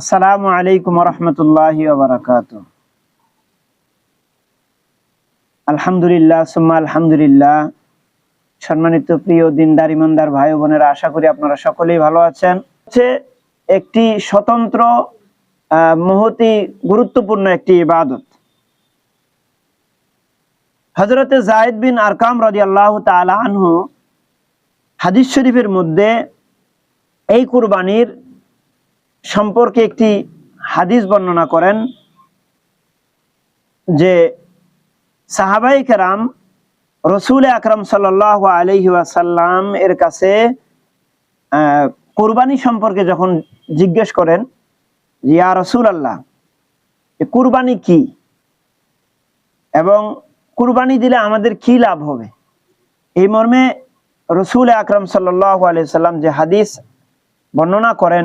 আসসালামু আলাইকুম রহমতুল্লাহ বারাকাত আলহামদুলিল্লাহ, সুম্মা আলহামদুলিল্লাহ। সম্মানিত প্রিয় দিনদার, ইমানদার ভাই বোনেরা, আশা করি আপনারা সকলেই ভালো আছেন। হচ্ছে একটি স্বতন্ত্র মহতি গুরুত্বপূর্ণ একটি ইবাদত। হজরতে জায়দ বিন আরকাম রাজি আল্লাহ তালা আনহু হাদিস শরীফের মধ্যে এই কুরবানির সম্পর্কে একটি হাদিস বর্ণনা করেন যে সাহাবাই কেরাম রসুল আকরম সাল আলহি আসাল্লাম এর কাছে কুরবানি সম্পর্কে যখন জিজ্ঞেস করেন ইয়া রসুল আল্লাহ কুরবানি কি? এবং কুরবানি দিলে আমাদের কি লাভ হবে? এই মর্মে রসুল আকরম সাল্লাহ আলাইসাল্লাম যে হাদিস বর্ণনা করেন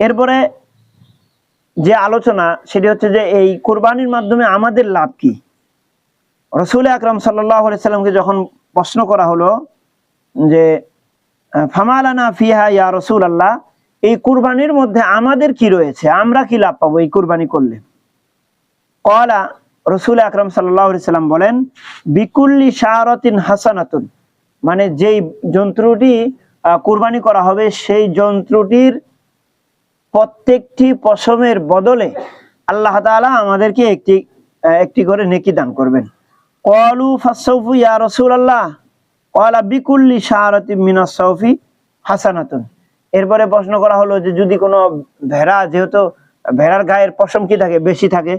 এরপরে যে আলোচনা, সেটি হচ্ছে যে এই কোরবানির মাধ্যমে আমাদের লাভ কি? রসুল আকরম সাল্লামকে যখন প্রশ্ন করা হলো যে ফামালানা ফিহা ইয়া রসুল আল্লাহ এই কুরবানির মধ্যে আমাদের কি রয়েছে? আমরা কি লাভ পাবো এই কুরবানি করলে? কলা রসুল আকরম সাল্লাম বলেন, বিকুল্লি শাহরতিন হাসানাতুন। মানে যেই যন্ত্রটি কুরবানি করা হবে, সেই যন্ত্রটির প্রত্যেকটি পশমের বদলে আল্লাহ তাআলা আমাদেরকে একটি একটি করে নেকি দান করবেন। কলু ফাসৌফু ইয়া রাসূলুল্লাহ। কলা বিকুল্লি শাহরাতি মিনাস সৌফি হাসানাতুন। এরপরে প্রশ্ন করা হলো যে যদি কোনো ভেড়া, যেহেতু ভেড়ার গায়ের পশম কি থাকে? বেশি থাকে।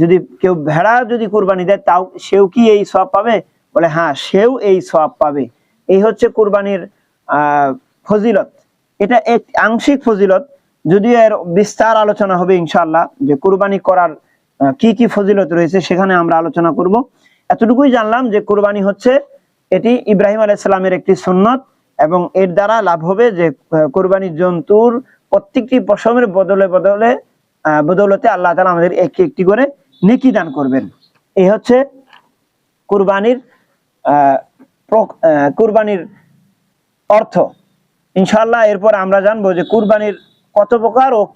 যদি কেউ ভেড়া যদি কুরবানি দেয়, তাও সেও কি এই সব পাবে? বলে হ্যাঁ সেও এই সব পাবে। এই হচ্ছে কুরবানির, আহ, ফজিলত। এটা এক আংশিক ফজিলত। যদিও এর বিস্তার আলোচনা হবে ইনশাল্লাহ যে কুরবানি করার কি কি ফজিলত রয়েছে সেখানে আমরা আলোচনা করব। এতটুকুই জানলাম যে কুরবানি হচ্ছে এটি ইব্রাহিম আলাইসাল্লামের একটি সুন্নত এবং এর দ্বারা লাভ হবে যে আহ, কুরবানির জন্তুর প্রত্যেকটি পশমের বদলে বদলে বদৌলতে আল্লাহ তালা আমাদের একটি একটি করে নেকি দান করবেন। এই হচ্ছে কুরবানির কুরবানির অর্থ। ইনশাল্লাহ এরপর আমরা জানব যে কুরবানির কত প্রকার ও কি